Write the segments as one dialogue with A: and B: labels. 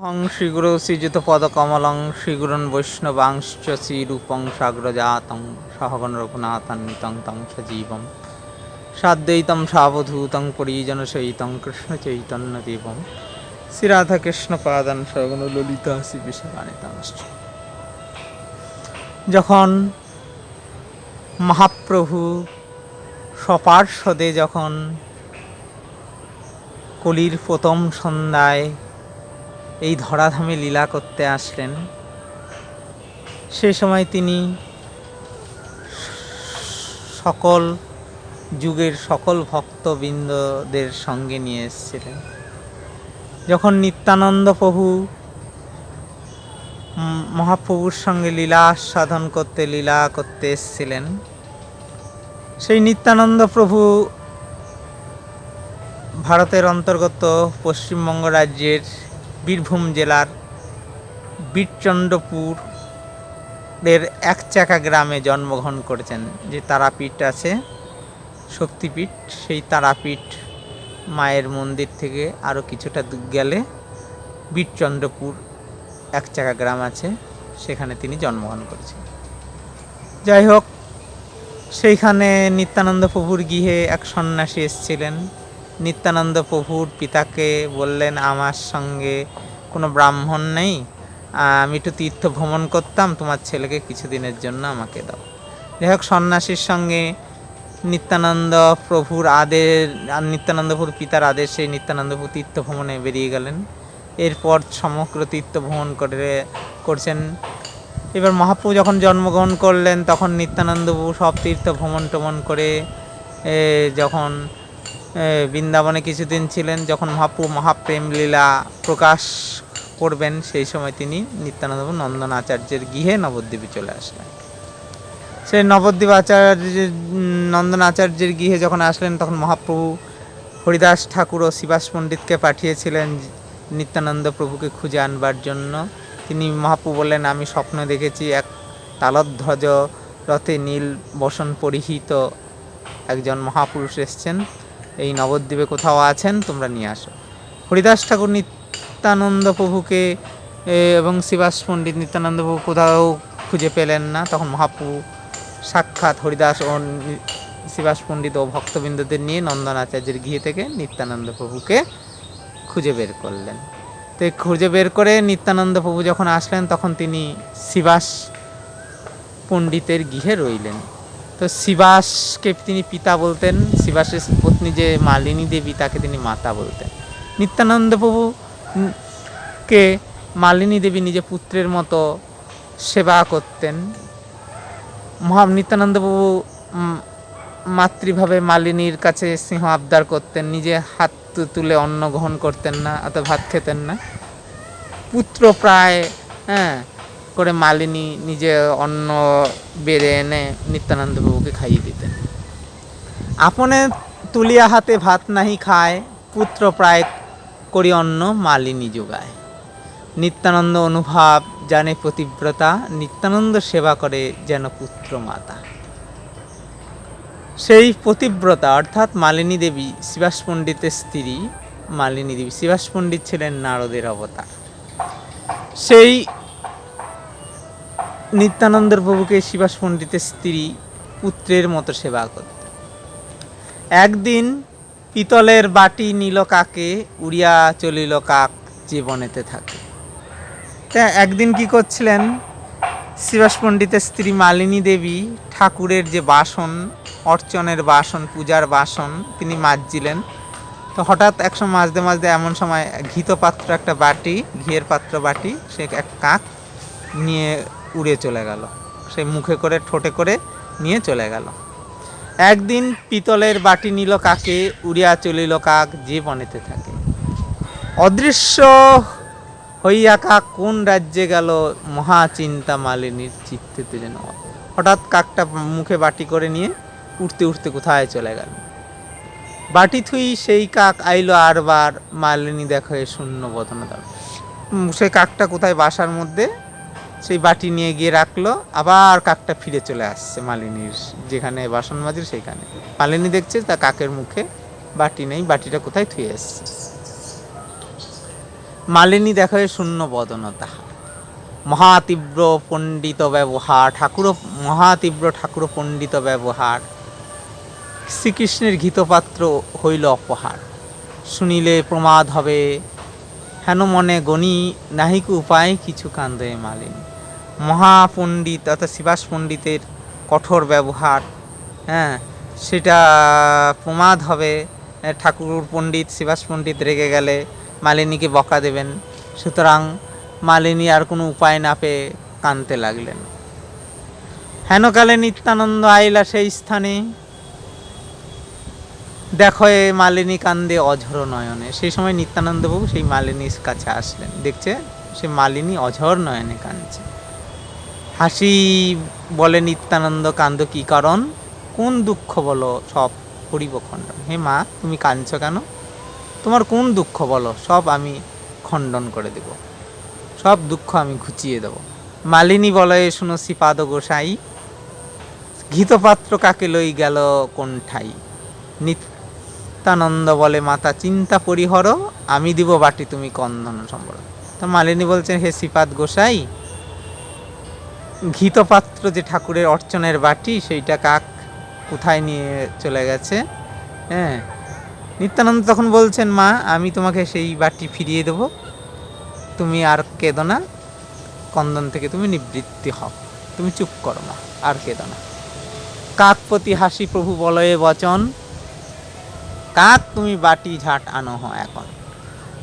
A: Hong শ্রীগুরু শ্রীযুত পদকমলং শ্রীগুরুন বৈষ্ণবাংশ্চ শ্রীরূপং সাগ্রজাতং সহগণ রঘুনাথান্বিতং তং সজীবম সাদ্বৈতম সাবধূতং পরিজন সহিতং কৃষ্ণ চৈতন্য দেবম শ্রীরাধা কৃষ্ণ পাদান সগণ ললিতা শ্রী বিশ্বরানিতাংশ যখন মহাপ্রভু সপার্শ্বদে যখন কলির প্রথম সন্ধ্যায় এই ধরাধামে লীলা করতে আসলেন। সে সময় তিনি সকল যুগের সকল ভক্তবৃন্দদের সঙ্গে নিয়ে এসেছিলেন। যখন নিত্যানন্দ প্রভু মহাপ্রভুর সঙ্গে লীলা সাধন করতে, লীলা করতে এসেছিলেন, সেই নিত্যানন্দ প্রভু ভারতের অন্তর্গত পশ্চিমবঙ্গ রাজ্যের বীরভূম জেলার বীরচন্দ্রপুর এর এক চাকা গ্রামে জন্মগ্রহণ করেছেন। যে তারাপীঠ আছে, শক্তিপীঠ, সেই তারাপীঠ মায়ের মন্দির থেকে আরও কিছুটা দূর গেলে বীরচন্দ্রপুর এক চাকা গ্রাম আছে, সেখানে তিনি জন্মগ্রহণ করেছেন। যাই হোক, সেইখানে নিত্যানন্দ প্রভুর গৃহে এক সন্ন্যাসী এসেছিলেন। নিত্যানন্দ প্রভুর পিতাকে বললেন, আমার সঙ্গে কোনো ব্রাহ্মণ নেই। আমি একটু তীর্থ ভ্রমণ করতাম, তোমার ছেলেকে কিছুদিনের জন্য আমাকে দাও। যাই হোক, সন্ন্যাসীর সঙ্গে নিত্যানন্দ প্রভুর আদের আর নিত্যানন্দ প্রভুর পিতার আদেশে নিত্যানন্দ প্রভু তীর্থ ভ্রমণে বেরিয়ে গেলেন। এরপর সমগ্র তীর্থ ভ্রমণ করে, করছেন। এবার মহাপ্রভু যখন জন্মগ্রহণ করলেন, তখন নিত্যানন্দ প্রভু সব তীর্থ ভ্রমণ টমন করে যখন বৃন্দাবনে কিছুদিন ছিলেন, যখন মহাপ্রু মহাপ্রেম লীলা প্রকাশ করবেন, সেই সময় তিনি নিত্যানন্দ নন্দন আচার্যের গৃহে নবদ্বীপে চলে আসলেন। সেই নবদ্বীপ আচার্য নন্দন আচার্যের গৃহে যখন আসলেন, তখন মহাপ্রভু হরিদাস ঠাকুর ও শিবাস পণ্ডিতকে পাঠিয়েছিলেন নিত্যানন্দ প্রভুকে খুঁজে আনবার জন্য। তিনি মহাপ্রভু বললেন, আমি স্বপ্ন দেখেছি এক তালধ্বজ রথে নীল বসন পরিহিত একজন মহাপুরুষ এসছেন। এই নবদ্বীপে কোথাও আছেন, তোমরা নিয়ে আসো। হরিদাস ঠাকুর নিত্যানন্দ প্রভুকে এবং শিবাস পণ্ডিত নিত্যানন্দ প্রভু কোথাও খুঁজে পেলেন না। তখন মহাপ্রভু সাক্ষাৎ হরিদাস ও শিবাস পণ্ডিত ও ভক্তবৃন্দদের নিয়ে নন্দন আচার্যের গৃহে থেকে নিত্যানন্দ প্রভুকে খুঁজে বের করলেন। তো খুঁজে বের করে নিত্যানন্দ প্রভু যখন আসলেন, তখন তিনি শিবাস পণ্ডিতের গৃহে রইলেন। তো শিবাসকে তিনি পিতা বলতেন। শিবাসের পত্নী যে মালিনী দেবী তাকে তিনি মাতা বলতেন। নিত্যানন্দ প্রভু উম, মালিনী দেবী নিজে পুত্রের মতো সেবা করতেন। মহা নিত্যানন্দ প্রভু মাতৃভাবে মালিনীর কাছে সিংহ আবদার করতেন। নিজে হাত তুলে অন্ন গ্রহণ করতেন না অত ভাত খেতেন না। পুত্র প্রায় হ্যাঁ করে মালিনী নিজে অন্ন বেড়ে এনে নিত্যানন্দ প্রভুকে খাইয়ে দিতেন। আপনে তুলিয়া হাতে ভাত নাহি খায়, পুত্র প্রায় করি অন্ন মালিনী যোগায়। নিত্যানন্দ অনুভব জানে প্রতিব্রতা নিত্যানন্দ সেবা করে যেন পুত্র মাতা। সেই পতিব্রতা অর্থাৎ মালিনী দেবী শিবাস পণ্ডিতের স্ত্রী মালিনী দেবী শিবাস পণ্ডিত ছিলেন নারদের অবতার। সেই নিত্যানন্দের প্রভুকে শিবাস পণ্ডিতের স্ত্রী পুত্রের মতো সেবা করত একদিন পিতলের বাটি নিল কাকে, উড়িয়া চলিল কাক জীবনেতে থাকে। তা একদিন কি করছিলেন? শিবাস পণ্ডিতের স্ত্রী মালিনী দেবী ঠাকুরের যে বাসন, অর্চনের বাসন, পূজার বাসন তিনি মাজছিলেন। তো হঠাৎ একসময় মাজতে মাজতে এমন সময় ঘিত পাত্র একটা বাটি, ঘিয়ের পাত্র বাটি, সে এক কাক নিয়ে উড়ে চলে গেল। সে মুখে করে, ঠোঁটে করে নিয়ে চলে গেল। একদিন পিতলের বাটি নিল কাকে, উড়িয়া চলিল কাক, যে বনেতে থাকে। অদৃশ্য হইয়া কাক, কোন রাজ্যে গেল, মহা চিন্তা মালিনীর চিত্তেতে যেন হঠাৎ কাকটা মুখে বাটি করে নিয়ে উঠতে উঠতে কোথায় চলে গেল। বাটি থুই সেই কাক আইলো আরবার, মালিনী দেখো শূন্য বদন দাও সেই কাকটা কোথায় বাসার মধ্যে সেই বাটি নিয়ে গিয়ে রাখল, আবার কাকটা ফিরে চলে আসছে মালিনীর যেখানে বাসন মাজির সেইখানে। মালিনী দেখছে তা কাকের মুখে, বাটি নেই, বাটিটা কোথায় থুয়ে এসছে মালিনী দেখে শূন্য বদনতা মহাতীব্র পণ্ডিত ব্যবহার, ঠাকুর, মহাতীব্র ঠাকুর পণ্ডিত ব্যবহার। শ্রীকৃষ্ণের ঘিতপাত্র হইল অপহার। শুনিলে প্রমাদ হবে, হেন মনে গণি নাহিক উপায়, কিছু কান্দে মালিনী। মহাপণ্ডিত অর্থাৎ শিবাস পণ্ডিতের কঠোর ব্যবহার হ্যাঁ সেটা প্রমাদ হবে। ঠাকুর পণ্ডিত, শিবাস পণ্ডিত রেগে গেলে মালিনীকে বকা দেবেন। সুতরাং মালিনী আর কোনো উপায় না পেয়ে কানতে লাগলেন। হেনকালে নিত্যানন্দ আইলা সেই স্থানে। দেখো এ মালিনী কান্দে অঝর নয়নে। সেই সময় নিত্যানন্দবাবু সেই মালিনীর কাছে আসলেন। দেখছে সে মালিনী অঝর নয়নে কাঁদছে। হাসি বলে নিত্যানন্দ কান্দ কি কারণ? কোন দুঃখ বলো সব করিব খণ্ডন হে মা, তুমি কাঁদছ কেন? তোমার কোন দুঃখ বলো সব আমি খণ্ডন করে দেব। সব দুঃখ আমি ঘুচিয়ে দেব। মালিনী বলয়ে শুনো শ্রীপাদ গোসাই, ঘৃতপাত্র কাকে লই গেল কোন ঠাই নিত্যানন্দ বলে, মাতা চিন্তা পরিহর, আমি দিব বাটি তুমি কন্দন সম্বর। তো মালিনী বলছেন, হে শ্রীপাদ গোসাই ঘৃতপাত্র যে ঠাকুরের অর্চনের বাটি, সেইটা কাক কোথায় নিয়ে চলে গেছে? হ্যাঁ। নিত্যানন্দ তখন বলছেন, মা, আমি তোমাকে সেই বাটি ফিরিয়ে দেবো। তুমি আর কেঁদো না। কন্দন থেকে তুমি নিবৃত্তি হও। তুমি চুপ করো মা, আর কেঁদো না। কাকপতি হাসি প্রভু বলয়ে, বচন, কাক তুমি বাটি ঝাট আনো হ এখন?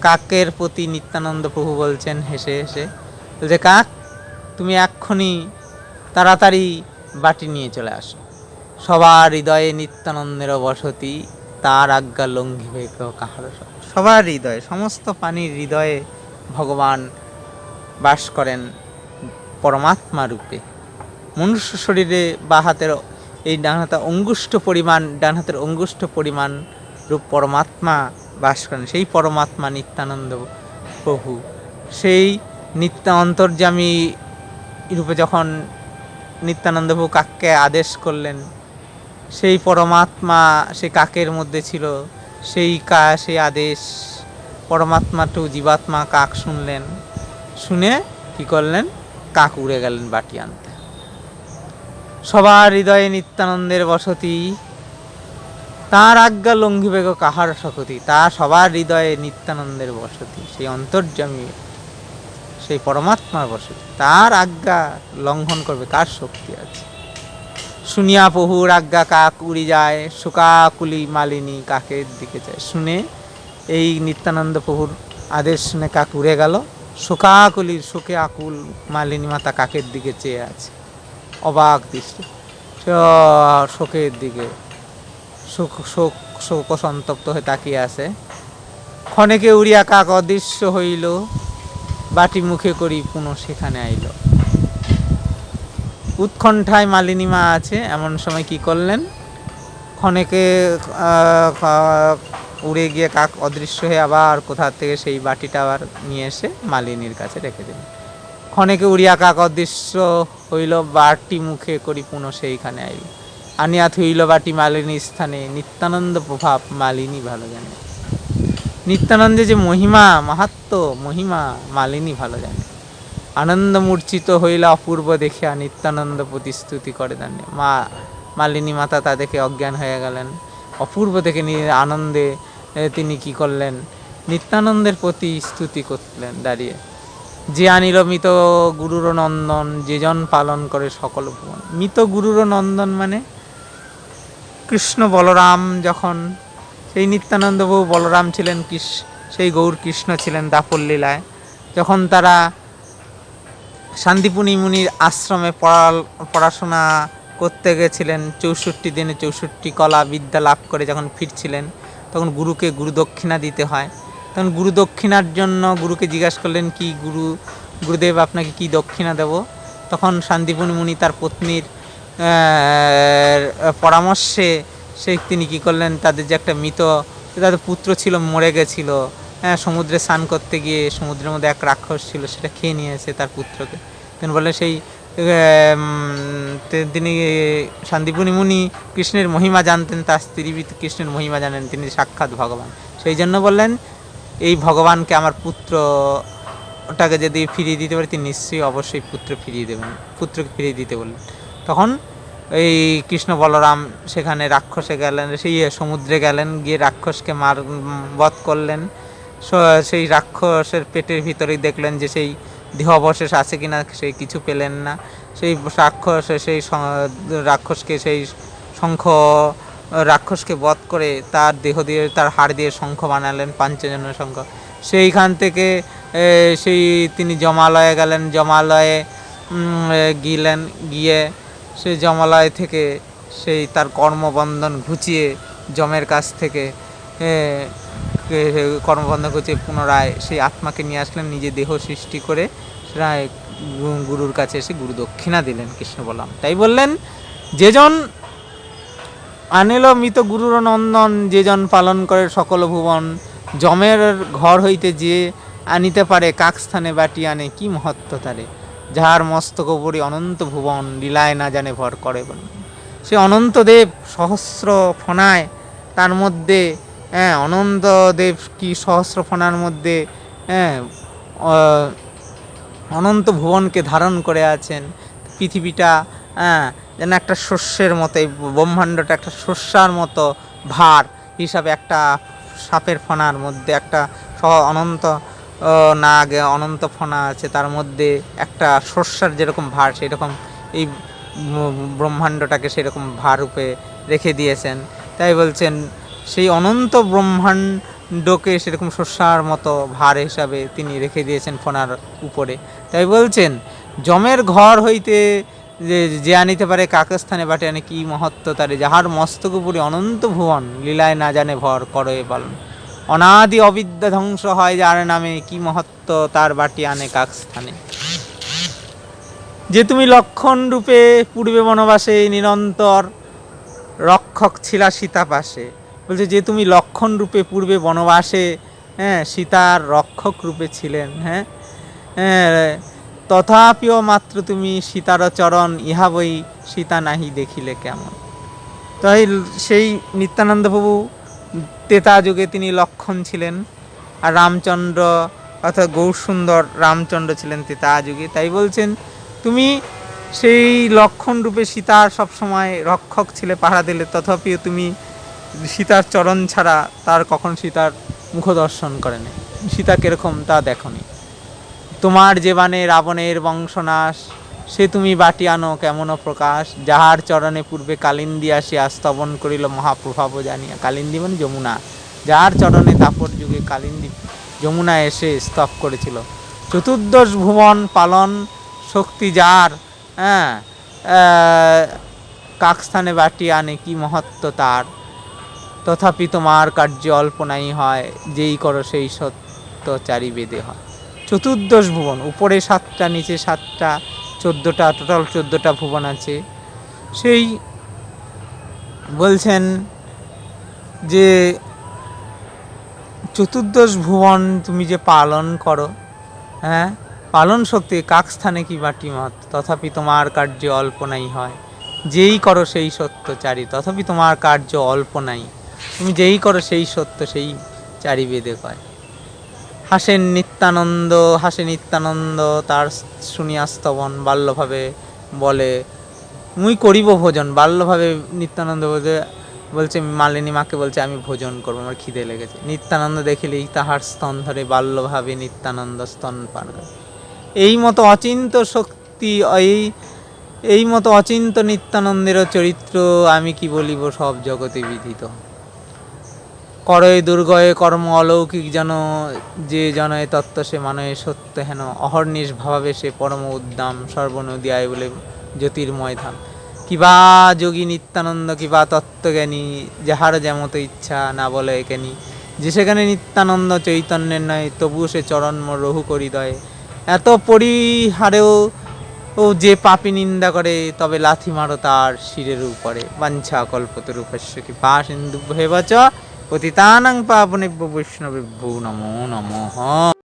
A: কাকের প্রতি নিত্যানন্দ প্রভু বলছেন, হেসে হেসে যে কাক তুমি এক্ষুনি তাড়াতাড়ি বাটি নিয়ে চলে আসো। সবার হৃদয়ে নিত্যানন্দের বসতি, তার আজ্ঞা লঙ্ঘিবে কেউ কাহার সবার হৃদয়ে, সমস্ত প্রাণীর হৃদয়ে ভগবান বাস করেন পরমাত্মা রূপে। মনুষ্য শরীরে বা হাতের এই ডান হাতে অঙ্গুষ্ঠ পরিমাণ, ডান হাতের অঙ্গুষ্ঠ পরিমাণ রূপ পরমাত্মা বাস করেন। সেই পরমাত্মা নিত্যানন্দ প্রভু। সেই নিত্য অন্তর্যামী রূপে যখন নিত্যানন্দ কাককে আদেশ করলেন, সেই পরমাত্মা সে কাকের মধ্যে ছিল, সেই কা, সেই আদেশ, পরমাত্মা টু জীবাত্মা কাক শুনলেন, শুনে কি করলেন? কাক উড়ে গেলেন বাটি আনতে। সবার হৃদয়ে নিত্যানন্দের বসতি, তার আজ্ঞা লঙ্ঘিবে গো কাহার সকতি তা সবার হৃদয়ে নিত্যানন্দের বসতি, সেই অন্তর্যামী সেই পরমাত্মার বসতি তার আজ্ঞা লঙ্ঘন করবে, কার শক্তি আছে? শুনিয়া প্রভুর আজ্ঞা কাক উড়ি যায়, শোকাকুলি মালিনী কাকের দিকে যায়। শুনে এই নিত্যানন্দ প্রভুর আদেশ শুনে কাক উড়ে গেল। শোকাকুলির শোকে আকুল মালিনী মাতা কাকের দিকে চেয়ে আছে। অবাক দৃষ্টি। শোকের দিকে, শোক শোক শোক সন্তপ্ত হয়ে তাকিয়ে আছে। ক্ষণেকে উড়িয়া কাক অদৃশ্য হইল। বাটি মুখে করি পুনঃ সেখানে আইল। উৎকণ্ঠায় মালিনী মা আছে, এমন সময় কি করলেন? ক্ষণেকে উড়ে গিয়ে কাক অদৃশ্য হয়ে আবার কোথা থেকে সেই বাটিটা আবার নিয়ে এসে মালিনীর কাছে রেখে দিলেন। ক্ষণেকে উড়িয়া কাক অদৃশ্য হইল বাটি মুখে করি পুনঃ সেইখানে আইল। আনিয়া থইল বাটি মালিনী স্থানে, নিত্যানন্দ প্রভাব মালিনী ভালো জানে। নিত্যানন্দে যে মহিমা, মাহাত্ম, মহিমা, মালিনী ভালো জানে। আনন্দ মূর্ছিত হইলা অপূর্ব দেখিয়া নিত্যানন্দ প্রতিস্তুতি করে দেন। মা, মালিনী মাতা তা দেখে অজ্ঞান হয়ে গেলেন। অপূর্ব দেখে আনন্দে তিনি কি করলেন? নিত্যানন্দের প্রতি স্তুতি করলেন দাঁড়িয়ে। যে আনিল মৃত গুরুর নন্দন, যে জন পালন করে সকল ভুবন। মৃত গুরুর নন্দন মানে কৃষ্ণ বলরাম যখন সেই নিত্যানন্দ বহু বলরাম ছিলেন সেই গৌর কৃষ্ণ ছিলেন দাপর লীলায়। যখন তারা শান্তিপুনি মুনির আশ্রমে পড়া পড়াশোনা করতে গেছিলেন, চৌষট্টি দিনে চৌষট্টি কলা বিদ্যা লাভ করে যখন ফিরছিলেন, তখন গুরুকে গুরুদক্ষিণা দিতে হয়। তখন গুরু দক্ষিণার জন্য গুরুকে জিজ্ঞাসা করলেন, কি গুরু, গুরুদেব আপনাকে কি দক্ষিণা দেব? তখন শান্তিপুনি মুনি তার পত্নীর পরামর্শে সে তিনি কি করলেন? তাদের যে একটা মৃত, তাদের পুত্র ছিল, মরে গেছিল। হ্যাঁ সমুদ্রে স্নান করতে গিয়ে সমুদ্রের মধ্যে এক রাক্ষস ছিল, সেটা খেয়ে নিয়েছে তার পুত্রকে। তিনি বললেন, সেই তিনি শান্তিপুনি মুনি কৃষ্ণের মহিমা জানতেন, তার স্ত্রী কৃষ্ণের মহিমা জানেন, তিনি সাক্ষাৎ ভগবান। সেই জন্য বললেন, এই ভগবানকে আমার পুত্র, ওটাকে যদি ফিরিয়ে দিতে পারি, তিনি নিশ্চয়ই অবশ্যই পুত্র ফিরিয়ে দেবেন, পুত্রকে ফিরিয়ে দিতে বললেন। তখন এই কৃষ্ণ বলরাম সেখানে রাক্ষসে গেলেন, সেই সমুদ্রে গেলেন, গিয়ে রাক্ষসকে মার, বধ করলেন। সেই রাক্ষসের পেটের ভিতরেই দেখলেন যে সেই দেহ অবশেষ আছে কিনা সেই কিছু পেলেন না। সেই রাক্ষস, সেই রাক্ষসকে সেই শঙ্খ, রাক্ষসকে বধ করে তার দেহ দিয়ে, তার হাড় দিয়ে শঙ্খ বানালেন পাঞ্চজন্য শঙ্খ। সেইখান থেকে সেই তিনি জমালয়ে গেলেন। জমালয়ে গিলেন, গিয়ে সেই জমালয় থেকে সেই তার কর্মবন্ধন ঘুচিয়ে জমের কাছ থেকে কর্মবন্ধন ঘুচিয়ে পুনরায় সেই আত্মাকে নিয়ে আসলেন, নিজে দেহ সৃষ্টি করে গুরুর কাছে এসে গুরু দক্ষিণা দিলেন, কৃষ্ণ বললাম। তাই বললেন, যেজন আনিল মৃত গুরুর নন্দন, যেজন পালন করে সকল ভুবন, জমের ঘর হইতে যে আনিতে পারে, কাক স্থানে বাটি আনে, কি মহত্ব তারে? যাহার মস্তক উপরি অনন্ত ভুবন লীলায় না জানে ভর করে বলে সে অনন্তদেব সহস্র ফনায়, তার মধ্যে হ্যাঁ অনন্তদেব কি সহস্র ফনার মধ্যে হ্যাঁ অনন্ত ভুবনকে ধারণ করে আছেন। পৃথিবীটা হ্যাঁ যেন একটা শস্যের মতো এই ব্রহ্মাণ্ডটা একটা শস্যার মতো ভার হিসাবে একটা সাপের ফনার মধ্যে, একটা অনন্ত নাগ, অনন্ত ফনা আছে, তার মধ্যে একটা শস্যার যেরকম ভার, সেরকম এই ব্রহ্মাণ্ডটাকে সেরকম ভার রূপে রেখে দিয়েছেন। তাই বলছেন, সেই অনন্ত ব্রহ্মাণ্ডকে সেরকম শস্যার মতো ভার হিসাবে তিনি রেখে দিয়েছেন ফোনার উপরে। তাই বলছেন, জমের ঘর হইতে যে যে আনিতে পারে কাকস্থানে বাটে আনে কি মহত্ব তারে, যাহার মস্তক উপরে অনন্ত ভুবন, লীলায় না জানে ভর করে পালন। অনাদি অবিদ্যা ধ্বংস হয় যার নামে কি মহত্ব তার বাটি আনে কাকস্থানে। যে তুমি লক্ষণ রূপে পূর্বে বনবাসে নিরন্তর রক্ষক ছিলা সীতা পাশে। বলছে যে তুমি লক্ষণ রূপে পূর্বে বনবাসে হ্যাঁ সীতার রক্ষক রূপে ছিলেন হ্যাঁ হ্যাঁ, তথাপিও মাত্র তুমি সীতার চরণ ইহা বই সীতা নাহি দেখিলে কেমন। তাই সেই নিত্যানন্দ প্রভু তেতা যুগে তিনি লক্ষণ ছিলেন। আর রামচন্দ্র অর্থাৎ গৌরসুন্দর রামচন্দ্র ছিলেন তেতা যুগে তাই বলছেন, তুমি সেই লক্ষণ রূপে সীতার সবসময় রক্ষক ছিলে, পাহারা দিলে। তথাপিও তুমি সীতার চরণ ছাড়া তার কখন সীতার মুখ দর্শন করেনি? সীতা কীরকম তা দেখনি। তোমার যে বানে রাবণের বংশনাশ সে তুমি বাটি আনো কেমন প্রকাশ? যাহার চরণে পূর্বে কালিন্দি আসিয়া স্তবন করিল মহাপ্রভাব জানিয়া। কালিন্দি মানে যমুনা। যার চরণে তাপর যুগে কালিন্দি যমুনা এসে স্তব করেছিল। চতুর্দশ ভুবন পালন শক্তি যার হ্যাঁ কাকস্থানে বাটি আনে কি মহত্ব তার? তথাপি তোমার কার্য অল্প নাই হয়, যেই করো সেই সত্য চারি বেদে হয়। চতুর্দশ ভুবন, উপরে সাতটা, নিচে সাতটা চোদ্দোটা টোটাল চোদ্দোটা ভুবন আছে। সেই বলছেন যে, চতুর্দশ ভুবন তুমি যে পালন করো হ্যাঁ? পালন শক্তি কাক স্থানে কি বাটি মত? তথাপি তোমার কার্য অল্প নাই হয়। যেই করো সেই সত্য চারি তথাপি তোমার কার্য অল্প নাই। তুমি যেই করো সেই সত্য, সেই চারি বেদে কয় হাসেন নিত্যানন্দ, হাসে নিত্যানন্দ, তার শুনিয়া স্তবন, বাল্যভাবে বলে, মুই করিব ভোজন। বাল্যভাবে নিত্যানন্দ বলতে বলছে, মালিনী মাকে বলছে, আমি ভোজন করব, আমার খিদে লেগেছে। নিত্যানন্দ দেখিলেই তাহার স্তন ধরে বাল্যভাবে নিত্যানন্দ স্তন পান এই মতো অচিন্ত শক্তি, এই এই মতো অচিন্ত নিত্যানন্দেরও চরিত্র আমি কি বলিব, সব জগতে বিদিত করয় দুর্গয়ে কর্ম অলৌকিক যেন যে জনয় তত্ত্ব সে মানয়ে সত্য হেন। অহর্নিশ ভাবাবে সে পরম উদ্দাম সর্বনদী আয় বলে জ্যোতির্ময় ধাম কিবা যোগী নিত্যানন্দ, কিবা তত্ত্বজ্ঞানী, যাহার যেমত ইচ্ছা না বলে একেনি। যে সেখানে নিত্যানন্দ চৈতন্যের নয় তবু সে চরণ রহু করি দয় এত পরিহারেও ও যে পাপি নিন্দা করে, তবে লাথি মারো তার শিরের উপরে। বাঞ্ছা কল্পতরূপস্য কি পা সিন্ধু হেবচ পতিতানাং পাবনেভ্য বৈষ্ণবেভ্যো নমো নমঃ